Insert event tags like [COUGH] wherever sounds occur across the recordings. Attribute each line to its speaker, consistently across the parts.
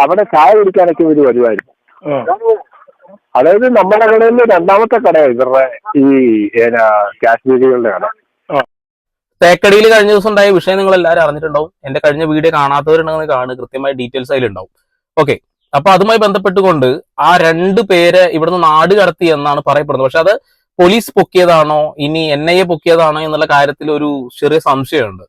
Speaker 1: അവിടെ ചായ കുടിക്കാനൊക്കെ ഒരു വരുമായിരുന്നു അതായത് നമ്മുടെ കടയിൽ രണ്ടാമത്തെ കടയാണ് ഇവരുടെ ഈ കാശ്മീരികളുടെ കട.
Speaker 2: തേക്കടിയിൽ കഴിഞ്ഞ ദിവസം ഉണ്ടായ വിഷയം നിങ്ങൾ എല്ലാവരും അറിഞ്ഞിട്ടുണ്ടാവും. എന്റെ കഴിഞ്ഞ വീഡിയോ കാണാത്തവരുണ്ടെങ്കിൽ കാണുക. കൃത്യമായ ഡീറ്റെയിൽസ് അതിലുണ്ടാവും. ഓക്കെ. അപ്പൊ അതുമായി ബന്ധപ്പെട്ടുകൊണ്ട് ആ രണ്ട് പേരെ ഇവിടുന്ന് നാട് കടത്തി എന്നാണ് പറയപ്പെടുന്നത്. പക്ഷെ അത് പോലീസ് പൊക്കിയതാണോ? ഇനി എൻ ഐ എ പൊക്കിയതാണോ എന്നുള്ള കാര്യത്തിൽ ഒരു ചെറിയ സംശയമുണ്ട്.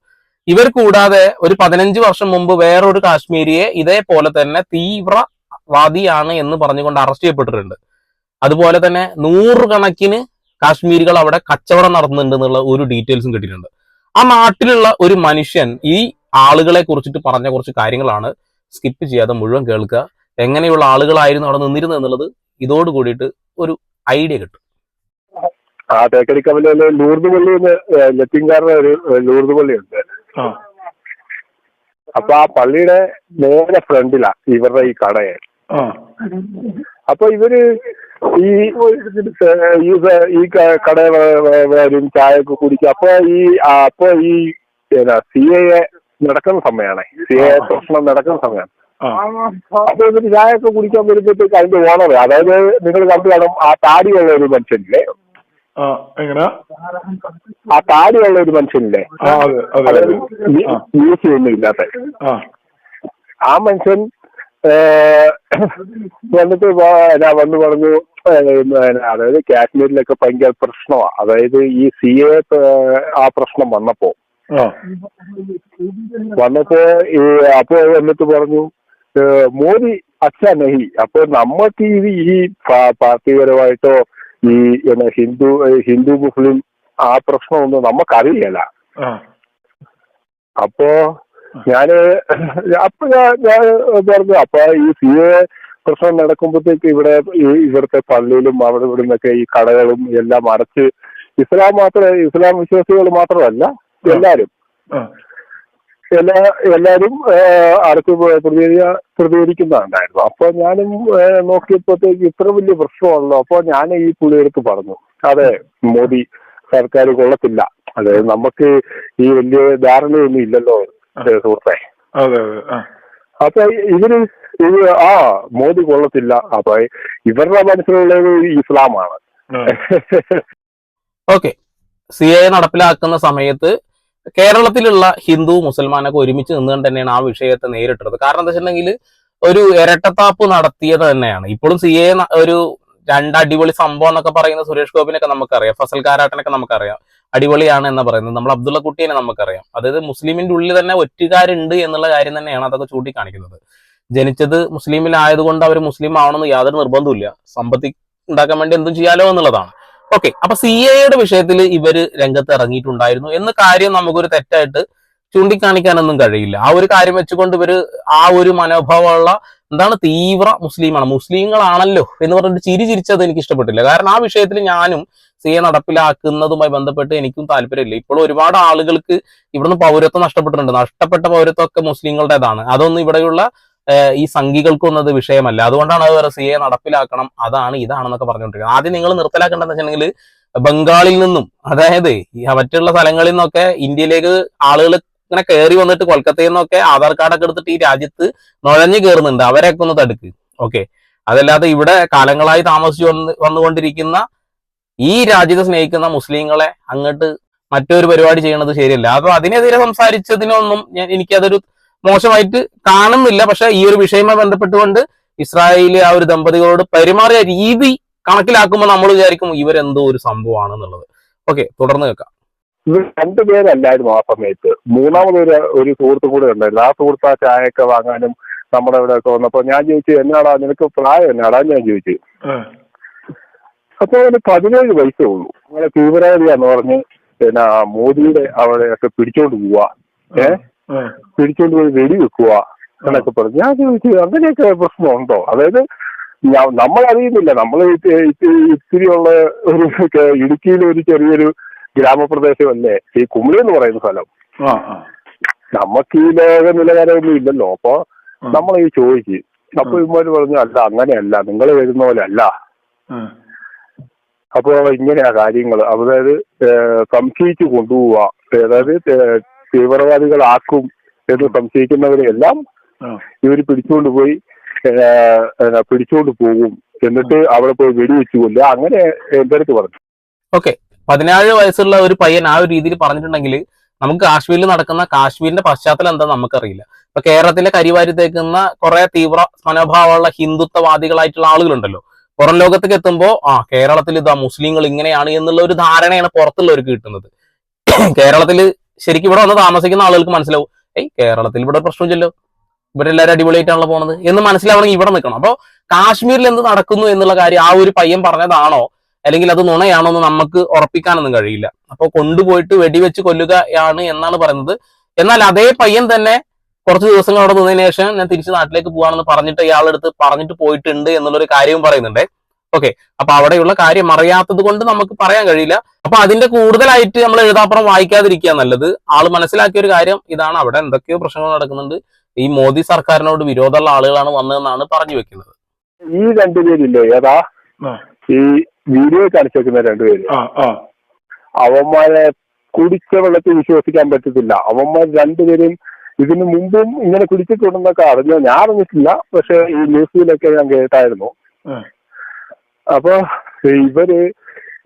Speaker 2: ഇവർ കൂടാതെ ഒരു പതിനഞ്ച് വർഷം മുമ്പ് വേറൊരു കാശ്മീരിയെ ഇതേപോലെ തന്നെ തീവ്രവാദിയാണ് എന്ന് പറഞ്ഞുകൊണ്ട് അറസ്റ്റ് ചെയ്യപ്പെട്ടിട്ടുണ്ട്. അതുപോലെ തന്നെ നൂറുകണക്കിന് കാശ്മീരികൾ അവിടെ കച്ചവടം നടത്തുന്നുണ്ട് എന്നുള്ള ഒരു ഡീറ്റെയിൽസും കിട്ടിയിട്ടുണ്ട്. ആ നാട്ടിലുള്ള ഒരു മനുഷ്യൻ ഈ ആളുകളെ കുറിച്ചിട്ട് പറഞ്ഞ കുറച്ച് കാര്യങ്ങളാണ് സ്കിപ്പ് ചെയ്യാതെ മുഴുവൻ കേൾക്കുക. എങ്ങനെയുള്ള ആളുകളായിരുന്നു അവിടെ നിന്നിരുന്നത് എന്നുള്ളത് ഇതോട് കൂടിയിട്ട് ഒരു ഐഡിയ കിട്ടും.
Speaker 1: ആ തേക്കടി കവലയിൽ ലൂർദ് പള്ളി ലത്തീൻകാരുടെ ഒരു ലൂർദ് പള്ളിയുണ്ട്. അപ്പൊ ആ പള്ളിയുടെ നേരെ ഫ്രണ്ടിലാ ഇവരുടെ ഈ കടയെ. അപ്പൊ ഇവർ ഈ ഈ കട വരും ചായ ഒക്കെ കുടിക്കും. അപ്പൊ ഈ അപ്പൊ ഈ സി എ നടക്കുന്ന സമയമാണ്. സി എ പ്രശ്നം നടക്കുന്ന സമയമാണ്. അപ്പൊ ഇവർ ചായ ഒക്കെ കുടിക്കാൻ വരുമ്പോഴത്തേക്ക് അതിന്റെ ഓണർ അതായത് നിങ്ങൾ കണ്ടു കാണും ആ താടിയുള്ള ഒരു മനുഷ്യനില്ലേ?
Speaker 3: എങ്ങനെ?
Speaker 1: ആ താടിയുള്ള ഒരു മനുഷ്യനില്ലേ?
Speaker 3: യൂസ്
Speaker 1: ചെയ്യുന്നു ഒന്നും ഇല്ലാത്ത
Speaker 3: ആ.
Speaker 1: മനുഷ്യൻ വന്നിട്ട് വന്ന് പറഞ്ഞു അതായത് കാശ്മീരിലൊക്കെ ഭയങ്കര പ്രശ്നമാണ് അതായത് ഈ സി എ ആ പ്രശ്നം വന്നപ്പോ. വന്നപ്പോ ഈ അപ്പോ എന്നിട്ട് പറഞ്ഞു മോദി അച്ഛനഹി അപ്പൊ നമ്മക്ക് ഇത് ഈ പാർട്ടിപരമായിട്ടോ ഈ എന്നാ ഹിന്ദു ഹിന്ദു മുസ്ലിം ആ പ്രശ്നമൊന്നും നമുക്കറിയില്ല. അപ്പോ ഞാൻ അപ്പൊ ഞാൻ ഞാൻ പറഞ്ഞു അപ്പൊ ഈ സി എ പ്രശ്നം നടക്കുമ്പോഴത്തേക്ക് ഇവിടെ ഇവിടുത്തെ പള്ളിയിലും അവിടെ ഇവിടെ നിന്നൊക്കെ ഈ കടകളും എല്ലാം അടച്ച് ഇസ്ലാം മാത്രമേ ഇസ്ലാം വിശ്വാസികൾ മാത്രമല്ല എല്ലാരും. എല്ലാ എല്ലാരും ഏഹ്, അടച്ച് പ്രതികരിക്ക പ്രതികരിക്കുന്നുണ്ടായിരുന്നു അപ്പൊ ഞാനും നോക്കിയപ്പോഴത്തേക്ക് ഇത്ര വലിയ പ്രശ്നമാണല്ലോ. അപ്പൊ ഞാൻ ഈ പുള്ളിയെടുത്ത് പറഞ്ഞു. അതെ മോദി സർക്കാർ കൊള്ളത്തില്ല. അതായത് നമുക്ക് ഈ വലിയ ധാരണയൊന്നും ഇല്ലല്ലോ സുഹൃത്തെ.
Speaker 3: അതെ അതെ
Speaker 1: അപ്പൊ ഇവർ ഇത് ആ മോദി കൊള്ളത്തില്ല. അപ്പൊ ഇവരുടെ മനസ്സിലുള്ളത് ഇസ്ലാമാണ്. [LAUGHS]
Speaker 2: ഓക്കെ. സി എ നടപ്പിലാക്കുന്ന സമയത്ത് കേരളത്തിലുള്ള ഹിന്ദു മുസൽമാനൊക്കെ ഒരുമിച്ച് നിന്നുകൊണ്ട് തന്നെയാണ് ആ വിഷയത്തെ നേരിട്ടത്. കാരണം എന്താ വെച്ചിട്ടുണ്ടെങ്കിൽ ഒരു ഇരട്ടത്താപ്പ് നടത്തിയത് തന്നെയാണ്. ഇപ്പോഴും സി എ ഒരു രണ്ട് അടിപൊളി സംഭവം എന്നൊക്കെ പറയുന്ന സുരേഷ് ഗോപിനൊക്കെ നമുക്കറിയാം. ഫസൽ കാരാട്ടനൊക്കെ നമുക്കറിയാം. അടിപൊളിയാണ് എന്ന് പറയുന്നത്. നമ്മൾ അബ്ദുള്ള കുട്ടീനെ നമുക്കറിയാം. അതായത് മുസ്ലിമിന്റെ ഉള്ളിൽ തന്നെ ഒറ്റുകാരുണ്ട് എന്നുള്ള കാര്യം തന്നെയാണ് അതൊക്കെ ചൂണ്ടിക്കാണിക്കുന്നത്. ജനിച്ചത് മുസ്ലിമിലായതുകൊണ്ട് അവർ മുസ്ലിം ആവണമെന്ന് യാതൊരു നിർബന്ധമില്ല സമ്പത്തി ഉണ്ടാക്കാൻ വേണ്ടി എന്തും ചെയ്യാലോ എന്നുള്ളതാണ്. ഓക്കെ അപ്പൊ സി എയുടെ വിഷയത്തിൽ ഇവർ രംഗത്ത് ഇറങ്ങിയിട്ടുണ്ടായിരുന്നു. എന്ന കാര്യം നമുക്കൊരു തെറ്റായിട്ട് ചൂണ്ടിക്കാണിക്കാനൊന്നും കഴിയില്ല. ആ ഒരു കാര്യം വെച്ചുകൊണ്ട് ഇവർ ആ ഒരു മനോഭാവമുള്ള എന്താണ് തീവ്ര മുസ്ലിമാണ്. മുസ്ലിങ്ങളാണല്ലോ എന്ന് പറഞ്ഞിട്ട് ചിരി ചിരിച്ചത് എനിക്ക് ഇഷ്ടപ്പെട്ടില്ല. കാരണം ആ വിഷയത്തിൽ ഞാനും സി എ നടപ്പിലാക്കുന്നതുമായി ബന്ധപ്പെട്ട് എനിക്കും താല്പര്യമില്ല. ഇപ്പോഴും ഒരുപാട് ആളുകൾക്ക് ഇവിടുന്ന് പൗരത്വം നഷ്ടപ്പെട്ടിട്ടുണ്ട്. നഷ്ടപ്പെട്ട പൗരത്വം ഒക്കെ മുസ്ലിങ്ങളുടേതാണ്. അതൊന്നും ഇവിടെയുള്ള ഈ സംഘികൾക്കൊന്നും അത് വിഷയമല്ല. അതുകൊണ്ടാണ് അത് വേറെ സി എ നടപ്പിലാക്കണം. അതാണ് ഇതാണെന്നൊക്കെ പറഞ്ഞുകൊണ്ടിരിക്കുന്നത്. ആദ്യം നിങ്ങൾ നിർത്തലാക്കേണ്ടതെന്ന് വെച്ചിട്ടുണ്ടെങ്കിൽ ബംഗാളിൽ നിന്നും അതായത് മറ്റുള്ള സ്ഥലങ്ങളിൽ നിന്നൊക്കെ ഇന്ത്യയിലേക്ക് ആളുകൾ ഇങ്ങനെ കയറി വന്നിട്ട് കൊൽക്കത്തയിൽ നിന്നൊക്കെ ആധാർ കാർഡൊക്കെ എടുത്തിട്ട് ഈ രാജ്യത്ത് നുഴഞ്ഞു കയറുന്നുണ്ട് അവരെയൊക്കെ ഒന്ന് തടുക്ക്. ഓക്കെ. അതല്ലാതെ ഇവിടെ കാലങ്ങളായി താമസിച്ചു വന്ന് വന്നുകൊണ്ടിരിക്കുന്ന ഈ രാജ്യത്തെ സ്നേഹിക്കുന്ന മുസ്ലിങ്ങളെ അങ്ങോട്ട് മറ്റൊരു പരിപാടി ചെയ്യണത് ശരിയല്ല. അപ്പൊ അതിനെതിരെ സംസാരിച്ചതിനൊന്നും ഞാൻ എനിക്കതൊരു മോശമായിട്ട് കാണുന്നില്ല. പക്ഷെ ഈ ഒരു വിഷയവുമായി ബന്ധപ്പെട്ടുകൊണ്ട് ഇസ്രായേലിലെ ആ ഒരു ദമ്പതികളോട് പെരുമാറിയ രീതി കണക്കിലാക്കുമ്പോൾ നമ്മൾ വിചാരിക്കും ഇവരെന്തോ ഒരു സംഭവമാണ് എന്നുള്ളത് ഓക്കെ തുടർന്ന് കേൾക്കാം.
Speaker 1: ഇവർ രണ്ടുപേരല്ലായിരുന്നു ആ സമയത്ത്. മൂന്നാമത് ഒരു ഒരു സുഹൃത്തും കൂടെ ഉണ്ടായിരുന്നു. ആ സുഹൃത്ത് ആ ചായയൊക്കെ വാങ്ങാനും നമ്മുടെ ഇവിടെ ഒക്കെ വന്നപ്പോ ഞാൻ ചോദിച്ചു എന്നാടാ നിനക്ക് പ്രായം എന്നാടാ? ഞാൻ ചോദിച്ചു. അപ്പൊ അവന് പതിനേഴ് വയസ്സേ ഉള്ളൂ. അങ്ങനെ തീവ്രവാദിയാന്ന് പറഞ്ഞ് പിന്നെ മോദിയുടെ അവിടെ ഒക്കെ പിടിച്ചോണ്ട് പോവാ. ഏ?
Speaker 3: ആ.
Speaker 1: പിടിച്ചോണ്ട് പോയി വെടി വെക്കുക എന്നൊക്കെ പറഞ്ഞു. ഞാൻ ചോദിച്ചു അങ്ങനെയൊക്കെ പ്രശ്നമുണ്ടോ? അതായത് നമ്മൾ അറിയുന്നില്ല നമ്മൾ ഇത്തിരി ഉള്ള ഒരു ഇടുക്കിയിലെ ഒരു ചെറിയൊരു ഗ്രാമപ്രദേശമല്ലേ? ഈ കുമിളി എന്ന് പറയുന്ന സ്ഥലം. നമുക്ക് ഈ ലോക നിലവാരമൊന്നും ഇല്ലല്ലോ. അപ്പൊ നമ്മൾ ഈ ചോദിച്ചു. അപ്പൊ ഇവന്മാര് പറഞ്ഞു അല്ല അങ്ങനെയല്ല. നിങ്ങൾ വരുന്ന പോലെ അല്ല അപ്പൊ ഇങ്ങനെയാ കാര്യങ്ങൾ അതായത് സംശയിച്ചു കൊണ്ടുപോവുക അതായത് തീവ്രവാദികളാക്കും എന്ന്
Speaker 3: സംശയിക്കുന്നവരെയെല്ലാം
Speaker 1: ഇവർ പിടിച്ചുകൊണ്ട് പോയി ഏഹ്, ഏഹ്, പോകും. എന്നിട്ട് അവിടെ പോയി വെടിവെച്ചു കൊല്ല അങ്ങനെ എന്റെ അടുത്ത് പറഞ്ഞു?
Speaker 2: ഓക്കെ. പതിനാല് വയസ്സുള്ള ഒരു പയ്യൻ ആ ഒരു രീതിയിൽ പറഞ്ഞിട്ടുണ്ടെങ്കിൽ നമുക്ക് കാശ്മീരിൽ നടക്കുന്ന കാശ്മീരിന്റെ പശ്ചാത്തലം എന്താ നമുക്കറിയില്ല. ഇപ്പൊ കേരളത്തിലെ കരിവാരി തേക്കുന്ന കുറെ തീവ്ര മനോഭാവമുള്ള ഹിന്ദുത്വവാദികളായിട്ടുള്ള ആളുകളുണ്ടല്ലോ. പുറം ലോകത്തേക്ക് എത്തുമ്പോൾ ആ കേരളത്തിൽ ഇതാ മുസ്ലിങ്ങൾ ഇങ്ങനെയാണ് എന്നുള്ള ഒരു ധാരണയാണ് പുറത്തുള്ളവർക്ക് കിട്ടുന്നത്. [CLEARS THROAT] കേരളത്തിൽ ശരിക്കും ഇവിടെ വന്ന് താമസിക്കുന്ന ആളുകൾക്ക് മനസ്സിലാവും ഏയ് കേരളത്തിൽ ഇവിടെ പ്രശ്നമില്ലല്ലോ. ഇവരെല്ലാവരും അടിപൊളിയായിട്ടാണല്ലോ പോണത് എന്ന് മനസ്സിലാവണമെങ്കിൽ ഇവിടെ നിൽക്കണം. അപ്പോൾ കാശ്മീരിൽ എന്ത് നടക്കുന്നു എന്നുള്ള കാര്യം ആ ഒരു പയ്യൻ പറഞ്ഞതാണോ? അല്ലെങ്കിൽ അത് നുണയാണോ എന്ന് നമുക്ക് ഉറപ്പിക്കാനൊന്നും കഴിയില്ല. അപ്പോൾ കൊണ്ടുപോയിട്ട് വെടിവെച്ച് കൊല്ലുകയാണ് എന്നാണ് പറയുന്നത്. എന്നാൽ അതേ പയ്യൻ തന്നെ കുറച്ച് ദിവസങ്ങൾ അവിടെ നിന്നതിന് ശേഷം ഞാൻ തിരിച്ച് നാട്ടിലേക്ക് പോവാണെന്ന് പറഞ്ഞിട്ട് ഇയാളെടുത്ത് പറഞ്ഞിട്ട് പോയിട്ടുണ്ട് എന്നുള്ളൊരു കാര്യവും പറയുന്നുണ്ട്. ഓക്കെ അപ്പൊ അവിടെയുള്ള കാര്യം അറിയാത്തത് കൊണ്ട് നമുക്ക് പറയാൻ കഴിയില്ല. അപ്പൊ അതിന്റെ കൂടുതലായിട്ട് നമ്മൾ എഴുതാപ്പുറം വായിക്കാതിരിക്കുക നല്ലത്. ആൾ മനസ്സിലാക്കിയ ഒരു കാര്യം ഇതാണ്. അവിടെ എന്തൊക്കെയോ പ്രശ്നങ്ങൾ നടക്കുന്നുണ്ട്. ഈ മോദി സർക്കാരിനോട് വിരോധമുള്ള ആളുകളാണ് വന്നതെന്നാണ് പറഞ്ഞു വെക്കുന്നത്.
Speaker 1: ഈ രണ്ടുപേരില്ലേ ഏതാ? ഈ വീഡിയോ കാണിച്ചേക്കുന്ന രണ്ടുപേര്
Speaker 3: ആ ആ.
Speaker 1: അവന്മാരെ കുടിച്ച വെള്ളത്തിൽ വിശ്വസിക്കാൻ പറ്റത്തില്ല. അവന്മാർ രണ്ടുപേരും ഇതിനു മുമ്പും ഇങ്ങനെ കുടിച്ചിട്ടുണ്ടെന്നൊക്കെ അറിഞ്ഞോ? ഞാൻ അറിഞ്ഞിട്ടില്ല. പക്ഷെ ഈ ന്യൂസിലൊക്കെ ഞാൻ കേട്ടായിരുന്നു. അപ്പൊ ഇവർ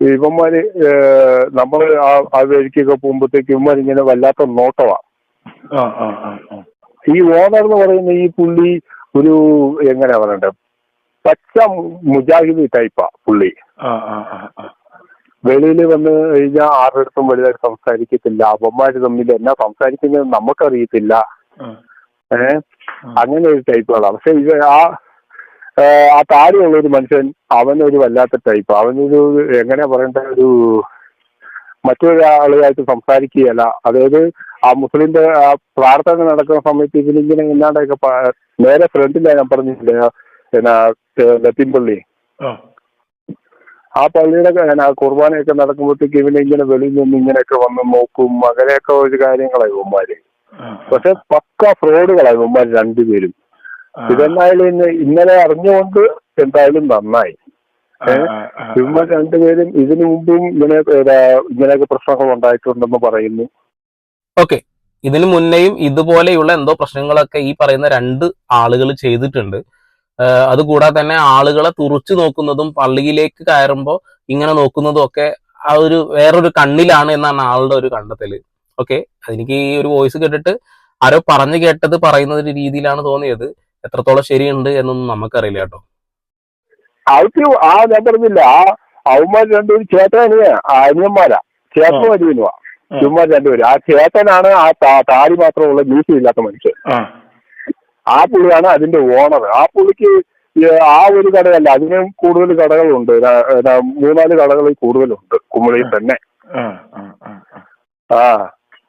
Speaker 1: ഇവന്മാര് നമ്മൾ ആ ആ വഴിക്കൊക്കെ പോകുമ്പോഴത്തേക്ക് ഇവന്മാർ ഇങ്ങനെ വല്ലാത്ത നോട്ടമാ
Speaker 3: ആ ആ ആ ആ.
Speaker 1: ഈ ഓണർ എന്ന് പറയുന്ന ഈ പുള്ളി ഒരു എങ്ങനെയാ പറയണ്ടേ? പച്ച മുജാഹിദ് ടൈപ്പാ പുള്ളി. വെളിയിൽ വന്ന് കഴിഞ്ഞാൽ ആരുടെ അടുത്തും വലുതായിട്ട് സംസാരിക്കത്തില്ല. അവന്മാര് തമ്മിൽ എന്നാ സംസാരിക്കുന്നത് നമുക്കറിയത്തില്ല. ഏഹ് അങ്ങനെ ഒരു ടൈപ്പുകളാണ് പക്ഷെ ഇത് ആ ആ, താടിയുള്ള താഴെയുള്ള ഒരു മനുഷ്യൻ അവനൊരു വല്ലാത്ത ടൈപ്പ് അവനൊരു എങ്ങനെയാ പറയേണ്ട? ഒരു മറ്റൊരാളുമായിട്ട് സംസാരിക്കുകയല്ല. അതായത് ആ മുസ്ലിന്റെ ആ പ്രാർത്ഥന നടക്കുന്ന സമയത്ത് ഇതിലിങ്ങനെ ഇല്ലാണ്ടൊക്കെ നേരെ ഫ്രണ്ടിലാണ് ഞാൻ പറഞ്ഞില്ലേ? എന്നാ ലത്തീൻ പള്ളി.
Speaker 3: ആ.
Speaker 1: ആ പള്ളിയുടെ കുർബാനയൊക്കെ നടക്കുമ്പോഴത്തേക്ക് ഇവനെ ഇങ്ങനെ വെളിയിൽ നിന്ന് ഇങ്ങനെയൊക്കെ വന്ന് നോക്കും. അങ്ങനെയൊക്കെ ഒരു കാര്യങ്ങളായി ഇവന്മാര്.
Speaker 3: ആ
Speaker 1: പക്ഷെ പക്ക ഫ്രോഡുകളായി ഇവന്മാര് രണ്ടുപേരും. ഇതെന്നായാലും ഇന്ന് ഇന്നലെ അറിഞ്ഞുകൊണ്ട് എന്തായാലും നന്നായി. ഇവന്മാർ രണ്ടുപേരും ഇതിനു മുമ്പും ഇങ്ങനെ ഇങ്ങനെയൊക്കെ പ്രശ്നങ്ങൾ ഉണ്ടായിട്ടുണ്ടെന്ന് പറയുന്നു.
Speaker 2: ഓക്കെ. ഇതിനു മുന്നേയും ഇതുപോലെയുള്ള എന്തോ പ്രശ്നങ്ങളൊക്കെ ഈ പറയുന്ന രണ്ട് ആളുകൾ ചെയ്തിട്ടുണ്ട്. അതുകൂടാതെ തന്നെ ആളുകളെ തുറച്ചു നോക്കുന്നതും പള്ളിയിലേക്ക് കയറുമ്പോൾ ഇങ്ങനെ നോക്കുന്നതും ഒക്കെ ആ ഒരു വേറൊരു കണ്ണിലാണ് എന്നാണ് ആളുടെ ഒരു കണ്ടെത്തൽ. ഓക്കെ. എനിക്ക് ഈ ഒരു വോയിസ് കേട്ടിട്ട് ആരോ പറഞ്ഞു കേട്ടത് പറയുന്ന ഒരു രീതിയിലാണ് തോന്നിയത്. എത്രത്തോളം ശരിയുണ്ട് എന്നൊന്നും നമുക്കറിയില്ല കേട്ടോ.
Speaker 1: അവർക്ക് ആ ഞാൻ പറഞ്ഞില്ല ആ അവന്മാർ രണ്ടുപേരും ചേട്ടന് അനിയന്മാരാ. ചേട്ടനും അനിയനുമാ. ചുമ്മാ രണ്ടുപേരും. ആ ചേട്ടനാണ് ആ താടി മാത്രമുള്ള മീശ ഇല്ലാത്ത മനുഷ്യൻ.
Speaker 3: ആ.
Speaker 1: പുള്ളിയാണ് അതിന്റെ ഓണർ. ആ പുള്ളിക്ക് ആ ഒരു കടയല്ല അതിനും കൂടുതൽ കടകളുണ്ട്. മൂന്നാൽ കടകളിൽ കൂടുതലുണ്ട് കുമളിയിൽ തന്നെ.
Speaker 3: ആ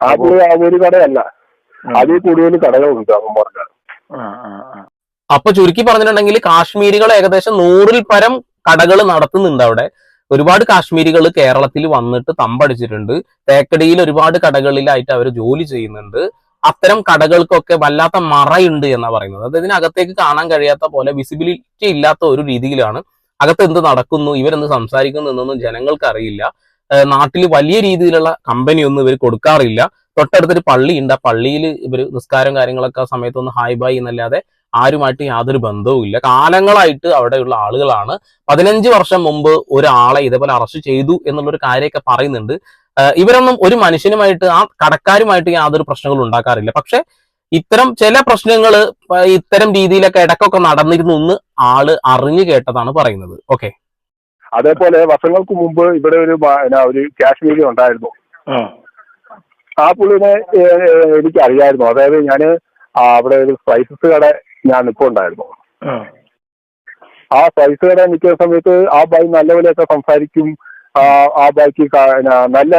Speaker 3: ആ
Speaker 1: പുള്ളി ആ ഒരു കടയല്ല. അതിൽ കൂടുതൽ കടകളുണ്ട് അവൻ
Speaker 3: ആ
Speaker 2: അപ്പൊ ചുരുക്കി പറഞ്ഞിട്ടുണ്ടെങ്കിൽ കാശ്മീരികൾ ഏകദേശം നൂറിൽ പരം കടകൾ നടത്തുന്നുണ്ട് അവിടെ. ഒരുപാട് കാശ്മീരികൾ കേരളത്തിൽ വന്നിട്ട് തമ്പടിച്ചിട്ടുണ്ട്. തേക്കടിയിൽ ഒരുപാട് കടകളിലായിട്ട് അവർ ജോലി ചെയ്യുന്നുണ്ട്. അത്തരം കടകൾക്കൊക്കെ വല്ലാത്ത മറയുണ്ട് എന്നാ പറയുന്നത്. അത് ഇതിനകത്തേക്ക് കാണാൻ കഴിയാത്ത പോലെ വിസിബിലിറ്റി ഇല്ലാത്ത ഒരു രീതിയിലാണ്. അകത്ത് എന്ത് നടക്കുന്നു ഇവരെന്ത് സംസാരിക്കുന്നു എന്നൊന്നും ജനങ്ങൾക്ക് അറിയില്ല നാട്ടിൽ വലിയ രീതിയിലുള്ള കമ്പനി ഒന്നും ഇവർ കൊടുക്കാറില്ല. തൊട്ടടുത്തൊരു പള്ളിയുണ്ട്. ആ പള്ളിയിൽ ഇവർ നിസ്കാരം കാര്യങ്ങളൊക്കെ ആ സമയത്തൊന്ന് ഹായ് ബായ് എന്നല്ലാതെ ആരുമായിട്ട് യാതൊരു ബന്ധവും ഇല്ല. കാലങ്ങളായിട്ട് അവിടെയുള്ള ആളുകളാണ്. പതിനഞ്ച് വർഷം മുമ്പ് ഒരാളെ ഇതേപോലെ അറസ്റ്റ് ചെയ്തു എന്നുള്ളൊരു കാര്യമൊക്കെ പറയുന്നുണ്ട്. ഇവരൊന്നും ഒരു മനുഷ്യനുമായിട്ട് ആ കടക്കാരുമായിട്ട് യാതൊരു പ്രശ്നങ്ങളും ഉണ്ടാക്കാറില്ല. പക്ഷെ ഇത്തരം ചില പ്രശ്നങ്ങൾ ഇത്തരം രീതിയിലൊക്കെ ഇടക്കൊക്കെ നടന്നിരുന്നു എന്ന് ആൾ അറിഞ്ഞു കേട്ടതാണ് പറയുന്നത്. ഓക്കെ
Speaker 1: അതേപോലെ വർഷങ്ങൾക്ക് മുമ്പ് ഇവിടെ ഒരു ഒരു കാശ്മീരി ഉണ്ടായിരുന്നു.
Speaker 3: ആ.
Speaker 1: പുള്ളിനെ എനിക്ക് അറിയായിരുന്നു അതായത് ഞാൻ അവിടെ ഒരു സ്പൈസസ് കട ഞാൻ ഇപ്പോൾ ഉണ്ടായിരുന്നു
Speaker 3: ആ
Speaker 1: സ്പൈസ് കട നിൽക്കുന്ന സമയത്ത് ആ ബായി നല്ലപോലെയൊക്കെ സംസാരിക്കും. ആ ആ ബായിക്ക് ക- എന്നാ നല്ല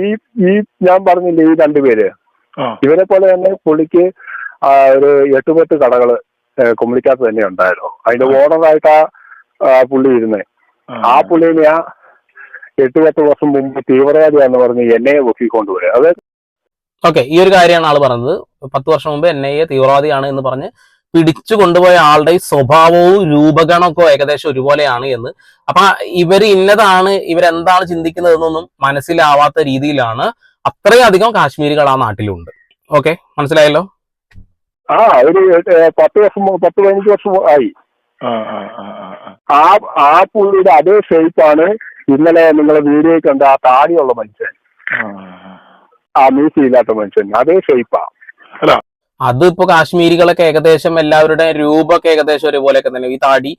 Speaker 1: ഈ ഈ ഞാൻ പറഞ്ഞില്ലേ ഈ രണ്ടുപേര് ഇവരെ പോലെ തന്നെ പുള്ളിക്ക് ഒരു എട്ടുപത്ത് കടകൾ ഏ, കുമളിക്കകത്ത് തന്നെ ഉണ്ടായിരുന്നു. അതിന്റെ ഓണറായിട്ട് ആ പുള്ളി ഇരുന്നേ. ആ. പുള്ളിനെ ആ എട്ട് പത്ത് വർഷം മുമ്പ് തീവ്രവാദിയാന്ന് പറഞ്ഞ് എന്നെ പൊക്കിക്കൊണ്ടുപോയി അത്
Speaker 2: ഓക്കെ ഈ ഒരു കാര്യമാണ് ആൾ പറഞ്ഞത്. പത്ത് വർഷം മുമ്പ് എൻ ഐ എ തീവ്രവാദിയാണ് എന്ന് പറഞ്ഞ് പിടിച്ചു കൊണ്ടുപോയ ആളുടെ ഈ സ്വഭാവവും രൂപഗണമൊക്കെ ഏകദേശം ഒരുപോലെയാണ് എന്ന്. അപ്പൊ ഇവർ ഇന്നതാണ് ഇവരെന്താണ് ചിന്തിക്കുന്നത് എന്നൊന്നും മനസ്സിലാവാത്ത രീതിയിലാണ് അത്രയധികം കാശ്മീരികൾ ആ നാട്ടിലുണ്ട്. ഓക്കെ മനസ്സിലായല്ലോ?
Speaker 1: ആ ഒരു പത്ത് വർഷം പത്ത് പതിനഞ്ച് വർഷം ആയി.
Speaker 3: ആ ആ ആ ആ ആ.
Speaker 1: ആ ആ പുള്ളിയുടെ അതേ ഷേപ്പാണ് ഇന്നലെ നിങ്ങളെ വീഡിയോ കണ്ട ആ താടിയുള്ള മനുഷ്യൻ.
Speaker 3: ആ,
Speaker 1: ആ മീശയില്ലാത്ത മനുഷ്യൻ. അതേ ഷേപ്പാ
Speaker 3: അല്ല.
Speaker 2: അത് ഇപ്പൊ കാശ്മീരികളൊക്കെ ഏകദേശം എല്ലാവരുടെ രൂപമൊക്കെ ഏകദേശം ഒരുപോലെയൊക്കെ തന്നെ. ഈ താടി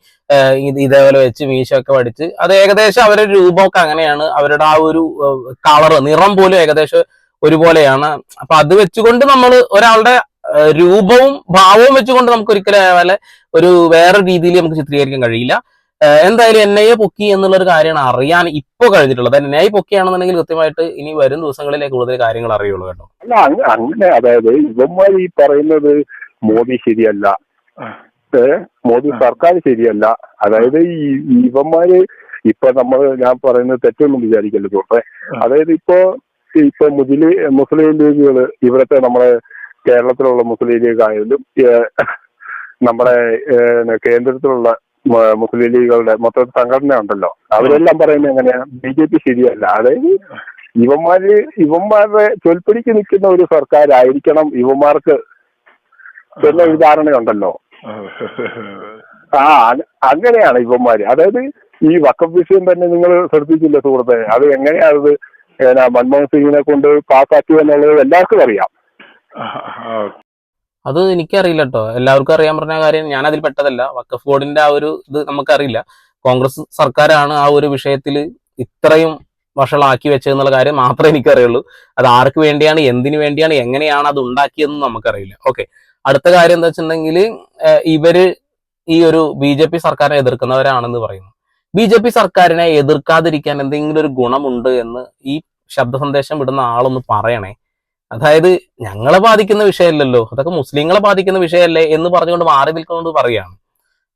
Speaker 2: ഇതേപോലെ വെച്ച് മീശയൊക്കെ പഠിച്ച് അത് ഏകദേശം അവരുടെ രൂപമൊക്കെ അങ്ങനെയാണ്. അവരുടെ ആ ഒരു കളർ നിറം പോലും ഏകദേശം ഒരുപോലെയാണ്. അപ്പൊ അത് വെച്ചുകൊണ്ട് നമ്മൾ ഒരാളുടെ രൂപവും ഭാവവും വെച്ചുകൊണ്ട് നമുക്ക് ഒരിക്കലും അയാളെ ഒരു വേറെ രീതിയിൽ നമുക്ക് ചിത്രീകരിക്കാൻ കഴിയില്ല. എന്തായാലും എൻ ഐ എ പൊക്കി എന്നുള്ള ഒരു കാര്യമാണ് അറിയാൻ ഇപ്പൊ കഴിഞ്ഞിട്ടുള്ളത്. എൻ ഐ പൊക്കിയാണെന്നുണ്ടെങ്കിൽ കൃത്യമായിട്ട് ഇനി വരും ദിവസങ്ങളിലെ കൂടുതൽ കാര്യങ്ങൾ അറിയുള്ളൂ കേട്ടോ.
Speaker 1: അല്ല അങ്ങ- അങ്ങനെ അതായത് ഇവന്മാർ ഈ പറയുന്നത് മോദി ശരിയല്ല. മോദി സർക്കാർ ശരിയല്ല. അതായത് ഈ ഇവന്മാര് ഇപ്പൊ നമ്മൾ ഞാൻ പറയുന്നത് തെറ്റൊന്നും വിചാരിക്കല്ലോ അതായത് ഇപ്പോ ഇപ്പൊ മുസ്ലിം മുസ്ലിം ലീഗുകൾ ഇവിടത്തെ നമ്മുടെ കേരളത്തിലുള്ള മുസ്ലിം ലീഗ് ആയാലും നമ്മുടെ കേന്ദ്രത്തിലുള്ള മുസ്ലിം ലീഗുകളുടെ മൊത്തം സംഘടന ഉണ്ടല്ലോ. അവരെല്ലാം പറയുന്നത് എങ്ങനെയാ? ബി ജെ പി ശരിയല്ല. അതായത് ഇവന്മാര് ഇവന്മാരുടെ ചൊൽപ്പടിക്ക് നിൽക്കുന്ന ഒരു സർക്കാരായിരിക്കണം ഇവന്മാർക്ക് എന്നൊരു ധാരണയുണ്ടല്ലോ. ആ അങ്ങനെയാണ് ഇവന്മാര്. അതായത് ഈ വക്കഫ് വിഷയം തന്നെ നിങ്ങൾ ശ്രദ്ധിച്ചില്ല സുഹൃത്തെ? അത് എങ്ങനെയാണത് മൻമോഹൻ സിംഗിനെ കൊണ്ട് പാസ്സാക്കി എന്നുള്ളത് എല്ലാവർക്കും അറിയാം.
Speaker 2: അത് എനിക്കറിയില്ല കേട്ടോ എല്ലാവർക്കും അറിയാൻ പറഞ്ഞ കാര്യം ഞാൻ അതിൽ പെട്ടതല്ല. വക്കഫ് ബോർഡിന്റെ ആ ഒരു ഇത് നമുക്കറിയില്ല. കോൺഗ്രസ് സർക്കാരാണ് ആ ഒരു വിഷയത്തിൽ ഇത്രയും വഷളാക്കി വെച്ചതെന്നുള്ള കാര്യം മാത്രമേ എനിക്കറിയുള്ളൂ. അത് ആർക്ക് വേണ്ടിയാണ് എന്തിനു വേണ്ടിയാണ് എങ്ങനെയാണ് അത് ഉണ്ടാക്കിയതെന്ന് നമുക്കറിയില്ല. ഓക്കെ. അടുത്ത കാര്യം എന്താ വെച്ചിട്ടുണ്ടെങ്കിൽ ഇവർ ഈ ഒരു ബി ജെ പി സർക്കാരിനെ എതിർക്കുന്നവരാണെന്ന് പറയുന്നു. ബി ജെ പി സർക്കാരിനെ എതിർക്കാതിരിക്കാൻ എന്തെങ്കിലും ഒരു ഗുണമുണ്ട് എന്ന് ഈ ശബ്ദ സന്ദേശം വിടുന്ന ആളൊന്ന് പറയണേ. അതായത് ഞങ്ങളെ ബാധിക്കുന്ന വിഷയമല്ലല്ലോ. അതൊക്കെ മുസ്ലിങ്ങളെ ബാധിക്കുന്ന വിഷയമല്ലേ എന്ന് പറഞ്ഞുകൊണ്ട് മാറി നിൽക്കുന്നത് പറയാണ്.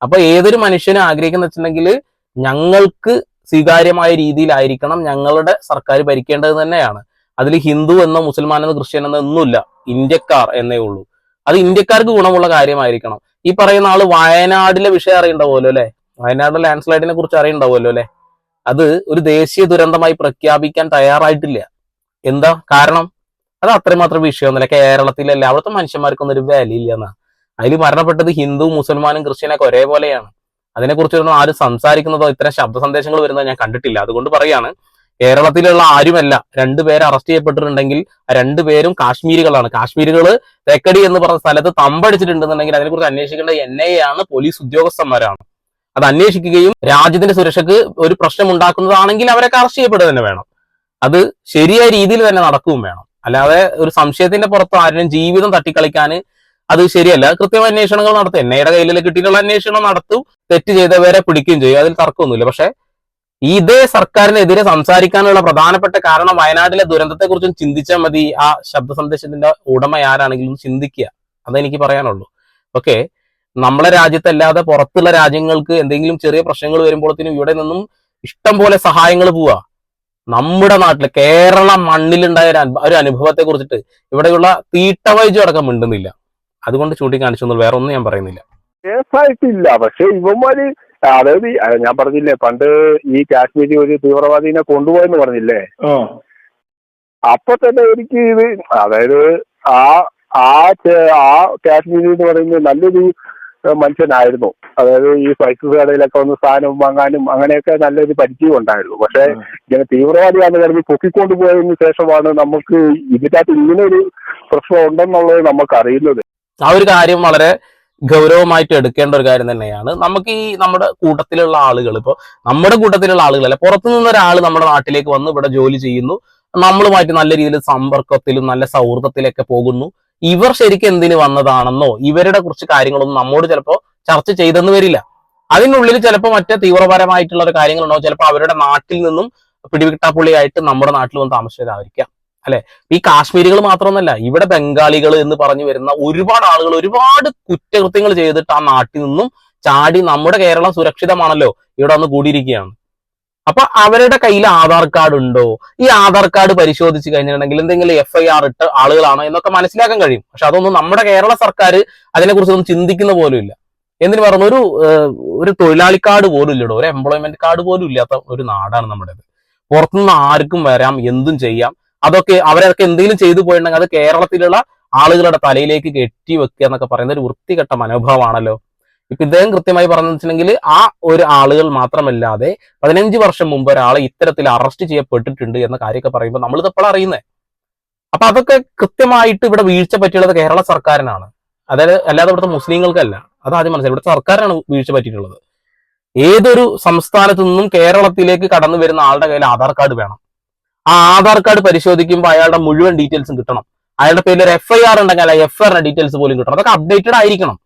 Speaker 2: അപ്പൊ ഏതൊരു മനുഷ്യനും ആഗ്രഹിക്കുന്ന വെച്ചിട്ടുണ്ടെങ്കിൽ ഞങ്ങൾക്ക് സ്വീകാര്യമായ രീതിയിലായിരിക്കണം ഞങ്ങളുടെ സർക്കാർ ഭരിക്കേണ്ടത് തന്നെയാണ്. അതിൽ ഹിന്ദു എന്നോ മുസൽമാൻ എന്നോ ക്രിസ്ത്യൻ എന്നോ ഒന്നുമില്ല. ഇന്ത്യക്കാർ എന്നേ ഉള്ളൂ. അത് ഇന്ത്യക്കാർക്ക് ഗുണമുള്ള കാര്യമായിരിക്കണം. ഈ പറയുന്ന ആൾ വയനാടിലെ വിഷയം അറിയണ്ടാവുമല്ലോ അല്ലെ? വയനാടിലെ ലാൻഡ് സ്ലൈഡിനെ കുറിച്ച് അറിയണ്ടാവുമല്ലോ അല്ലെ? അത് ഒരു ദേശീയ ദുരന്തമായി പ്രഖ്യാപിക്കാൻ തയ്യാറായിട്ടില്ല. എന്താ കാരണം? അത് അത്രമാത്രം വിഷയമൊന്നുമില്ല. കേരളത്തിലല്ല അവിടുത്തെ മനുഷ്യന്മാർക്കൊന്നും ഒരു വിലയില്ല എന്നാ അതിൽ മരണപ്പെട്ടത് ഹിന്ദു മുസൽമാനും ക്രിസ്ത്യനൊക്കെ ഒരേപോലെയാണ്. അതിനെക്കുറിച്ചൊന്നും ആരും സംസാരിക്കുന്നതോ ഇത്തരം ശബ്ദ സന്ദേശങ്ങൾ വരുന്നതോ ഞാൻ കണ്ടിട്ടില്ല. അതുകൊണ്ട് പറയാണ് കേരളത്തിലുള്ള ആരുമല്ല രണ്ടുപേരെ അറസ്റ്റ് ചെയ്യപ്പെട്ടിട്ടുണ്ടെങ്കിൽ രണ്ടു രണ്ടുപേരും കാശ്മീരികളാണ്. കാശ്മീരികൾ തെക്കടി എന്ന് പറഞ്ഞ സ്ഥലത്ത് തമ്പടിച്ചിട്ടുണ്ടെന്നുണ്ടെങ്കിൽ അതിനെക്കുറിച്ച് അന്വേഷിക്കേണ്ട എൻ ഐ ആണ് പോലീസ് ഉദ്യോഗസ്ഥന്മാരാണ്. അത് അന്വേഷിക്കുകയും രാജ്യത്തിന്റെ സുരക്ഷയ്ക്ക് ഒരു പ്രശ്നം ഉണ്ടാക്കുന്നതാണെങ്കിൽ അവരൊക്കെ അറസ്റ്റ് ചെയ്യപ്പെടുക തന്നെ വേണം. അത് ശരിയായ രീതിയിൽ തന്നെ നടക്കുകയും വേണം. അല്ലാതെ ഒരു സംശയത്തിന്റെ പുറത്ത് ആരും ജീവിതം തട്ടിക്കളിക്കാൻ അത് ശരിയല്ല. കൃത്യമായ അന്വേഷണങ്ങൾ നടത്തും. എന്നയുടെ കയ്യിൽ കിട്ടിയിട്ടുള്ള അന്വേഷണം നടത്തും. തെറ്റ് ചെയ്തവരെ പിടിക്കുകയും ചെയ്യും. അതിൽ തർക്കമൊന്നുമില്ല. പക്ഷെ ഇതേ സർക്കാരിനെതിരെ സംസാരിക്കാനുള്ള പ്രധാനപ്പെട്ട കാരണം വയനാട്ടിലെ ദുരന്തത്തെക്കുറിച്ചും ചിന്തിച്ചാൽ മതി. ആ ശബ്ദ സന്ദേശത്തിന്റെ ഉടമ ആരാണെങ്കിലും ചിന്തിക്കുക. അതെനിക്ക് പറയാനുള്ളൂ. ഓക്കെ? നമ്മളെ രാജ്യത്തല്ലാതെ പുറത്തുള്ള രാജ്യങ്ങൾക്ക് എന്തെങ്കിലും ചെറിയ പ്രശ്നങ്ങൾ വരുമ്പോഴത്തേനും ഇവിടെ നിന്നും ഇഷ്ടം പോലെ സഹായങ്ങൾ പോവാ. നമ്മുടെ നാട്ടിൽ കേരള മണ്ണിലുണ്ടായ ഒരു ഒരു അനുഭവത്തെ കുറിച്ചിട്ട് ഇവിടെയുള്ള തീട്ടവൈജു അടക്കം മിണ്ടുന്നില്ല. അതുകൊണ്ട് ചൂണ്ടിക്കാണിച്ചു വേറെ ഒന്നും ഞാൻ പറയുന്നില്ല.
Speaker 1: കേസായിട്ടില്ല. പക്ഷെ ഇവന്മാര് അതായത് ഞാൻ പറഞ്ഞില്ലേ പണ്ട് ഈ കാശ്മീരി ഒരു തീവ്രവാദിനെ കൊണ്ടുപോയെന്ന് പറഞ്ഞില്ലേ?
Speaker 3: ആ,
Speaker 1: അപ്പൊ തന്നെ എനിക്ക് ഇത് അതായത് ആ ആ ആ കാശ്മീരി എന്ന് പറയുന്നത് നല്ലൊരു മനുഷ്യനായിരുന്നു. അതായത് ഈ സ്പൈസസ് കടയിലൊക്കെ വന്ന് സാധനം വാങ്ങാനും അങ്ങനെയൊക്കെ നല്ലൊരു പരിചയം ഉണ്ടായിരുന്നു. പക്ഷെ ഇങ്ങനെ തീവ്രവാദിയാണെന്ന് കരുതി പൊക്കിക്കൊണ്ടു പോയതിനു ശേഷമാണ് നമുക്ക് ഇതിനകത്ത് ഇങ്ങനെ ഒരു പ്രശ്നം ഉണ്ടെന്നുള്ളത് നമുക്ക് അറിയുന്നത്
Speaker 2: ആ ഒരു കാര്യം വളരെ ഗൗരവമായിട്ട് എടുക്കേണ്ട ഒരു കാര്യം തന്നെയാണ്. നമുക്ക് ഈ നമ്മുടെ കൂട്ടത്തിലുള്ള ആളുകൾ ഇപ്പോൾ നമ്മുടെ കൂട്ടത്തിലുള്ള ആളുകളല്ല പുറത്തു നിന്ന് ഒരാൾ നമ്മുടെ നാട്ടിലേക്ക് വന്ന് ഇവിടെ ജോലി ചെയ്യുന്നു. നമ്മളുമായിട്ട് നല്ല രീതിയിൽ സമ്പർക്കത്തിലും നല്ല സൗഹൃദത്തിലൊക്കെ പോകുന്നു. ഇവർ ശരിക്കും എന്തിന് വന്നതാണെന്നോ ഇവരുടെ കുറച്ച് കാര്യങ്ങളൊന്നും നമ്മോട് ചിലപ്പോൾ ചർച്ച ചെയ്തെന്ന് വരില്ല. അതിനുള്ളിൽ ചിലപ്പോൾ മറ്റേ തീവ്രപരമായിട്ടുള്ള ഒരു കാര്യങ്ങളുണ്ടാവും. ചിലപ്പോൾ അവരുടെ നാട്ടിൽ നിന്നും പിടിവിട്ടാപ്പുള്ളിയായിട്ട് നമ്മുടെ നാട്ടിൽ വന്ന് താമസിച്ചതായിരിക്കാം. അല്ലെ? ഈ കാശ്മീരികൾ മാത്രമൊന്നല്ല ഇവിടെ ബംഗാളികൾ എന്ന് പറഞ്ഞു വരുന്ന ഒരുപാട് ആളുകൾ ഒരുപാട് കുറ്റകൃത്യങ്ങൾ ചെയ്തിട്ട് ആ നാട്ടിൽ നിന്നും ചാടി നമ്മുടെ കേരളം സുരക്ഷിതമാണല്ലോ. ഇവിടെ വന്ന് കൂടിയിരിക്കുകയാണ്. അപ്പൊ അവരുടെ കയ്യിൽ ആധാർ കാർഡ് ഉണ്ടോ? ഈ ആധാർ കാർഡ് പരിശോധിച്ച് കഴിഞ്ഞിട്ടുണ്ടെങ്കിൽ എന്തെങ്കിലും എഫ് ഐ ആർ ഇട്ട് ആളുകളാണോ എന്നൊക്കെ മനസ്സിലാക്കാൻ കഴിയും. പക്ഷെ അതൊന്നും നമ്മുടെ കേരള സർക്കാർ അതിനെക്കുറിച്ചൊന്നും ചിന്തിക്കുന്ന പോലും ഇല്ല. എന്തിനു പറഞ്ഞു? ഒരു ഒരു തൊഴിലാളി കാർഡ് പോലും ഇല്ലടോ. ഒരു എംപ്ലോയ്മെന്റ് കാർഡ് പോലും ഇല്ലാത്ത ഒരു നാടാണ് നമ്മുടേത്. പുറത്തുനിന്ന് ആർക്കും വരാം എന്തും ചെയ്യാം. അതൊക്കെ അവരൊക്കെ എന്തെങ്കിലും ചെയ്തു പോയിട്ടുണ്ടെങ്കിൽ അത് കേരളത്തിലുള്ള ആളുകളുടെ തലയിലേക്ക് കെട്ടി വെക്കുക എന്നൊക്കെ പറയുന്ന ഒരു വൃത്തികെട്ട മനോഭാവമാണല്ലോ. ഇപ്പൊ ഇദ്ദേഹം കൃത്യമായി പറഞ്ഞു വെച്ചിട്ടുണ്ടെങ്കിൽ ആ ഒരു ആളുകൾ മാത്രമല്ലാതെ പതിനഞ്ച് വർഷം മുമ്പ് ഒരാളെ ഇത്തരത്തിൽ അറസ്റ്റ് ചെയ്യപ്പെട്ടിട്ടുണ്ട് എന്ന കാര്യമൊക്കെ പറയുമ്പോൾ നമ്മൾ ഇതെപ്പോഴാണ് അറിയുന്നത് അപ്പൊ അതൊക്കെ കൃത്യമായിട്ട് ഇവിടെ വീഴ്ച പറ്റിയുള്ളത് കേരള സർക്കാരിനാണ്. അതായത് അല്ലാതെ ഇവിടുത്തെ മുസ്ലിങ്ങൾക്കല്ല. അത് ആദ്യം മനസ്സിലായി. ഇവിടുത്തെ സർക്കാരാണ് വീഴ്ച പറ്റിയിട്ടുള്ളത്. ഏതൊരു സംസ്ഥാനത്തു നിന്നും കേരളത്തിലേക്ക് കടന്നു വരുന്ന ആളുടെ കയ്യിൽ ആധാർ കാർഡ് വേണം. ആ ആധാർ കാർഡ് പരിശോധിക്കുമ്പോൾ അയാളുടെ മുഴുവൻ ഡീറ്റെയിൽസും കിട്ടണം. അയാളുടെ പേരിൽ ഒരു എഫ് ഐ ആർ ഉണ്ടെങ്കിൽ ആ എഫ് ആറിന്റെ ഡീറ്റെയിൽസ് പോലും കിട്ടണം. അതൊക്കെ അപ്ഡേറ്റഡ് ആയിരിക്കണം.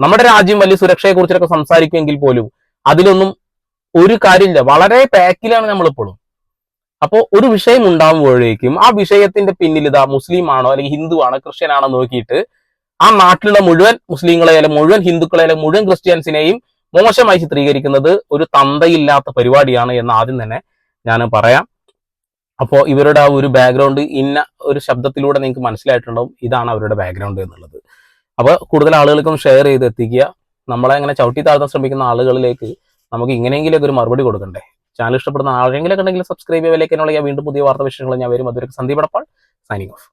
Speaker 2: നമ്മുടെ രാജ്യം വലിയ സുരക്ഷയെ കുറിച്ചൊക്കെ സംസാരിക്കുമെങ്കിൽ പോലും അതിലൊന്നും ഒരു കാര്യമില്ല. വളരെ പാക്കിലാണ് നമ്മൾ നമ്മളിപ്പോഴും. അപ്പോൾ ഒരു വിഷയം ഉണ്ടാകുമ്പോഴേക്കും ആ വിഷയത്തിന്റെ പിന്നിൽ ഇതാ മുസ്ലിം ആണോ അല്ലെങ്കിൽ ഹിന്ദു ആണോ ക്രിസ്ത്യൻ ആണോ നോക്കിയിട്ട് ആ നാട്ടിലുള്ള മുഴുവൻ മുസ്ലിങ്ങളെ അല്ലെങ്കിൽ മുഴുവൻ ഹിന്ദുക്കളെ അല്ലെങ്കിൽ മുഴുവൻ ക്രിസ്ത്യൻസിനെയും മോശമായി ചിത്രീകരിക്കുന്നത് ഒരു തന്തയില്ലാത്ത പരിപാടിയാണ് എന്ന് ആദ്യം തന്നെ ഞാൻ പറയാം. അപ്പോൾ ഇവരുടെ ആ ഒരു ബാക്ക്ഗ്രൗണ്ട് ഇന്ന ഒരു ശബ്ദത്തിലൂടെ നിങ്ങൾക്ക് മനസ്സിലായിട്ടുണ്ടാവും ഇതാണ് അവരുടെ ബാക്ക്ഗ്രൗണ്ട് എന്നുള്ളത്. അപ്പോൾ കൂടുതൽ ആളുകൾക്കും ഷെയർ ചെയ്ത് എത്തിക്കുക നമ്മളെ അങ്ങനെ ചവിട്ടി താഴ്ത്താൻ ശ്രമിക്കുന്ന ആളുകളിലേക്ക് നമുക്ക് ഇങ്ങനെയെങ്കിലും ഒരു മറുപടി കൊടുക്കണ്ടേ? ചാനൽ ഇഷ്ടപ്പെടുന്ന ആരെങ്കിലും ഉണ്ടെങ്കിൽ സബ്സ്ക്രൈബ് ചെയ്യുക വീണ്ടും പുതിയ വാർത്താ വിഷയങ്ങൾ ഞാൻ വരും. അതൊരു സന്ദീപ് അടപ്പാൾ സൈനിങ് ഓഫ്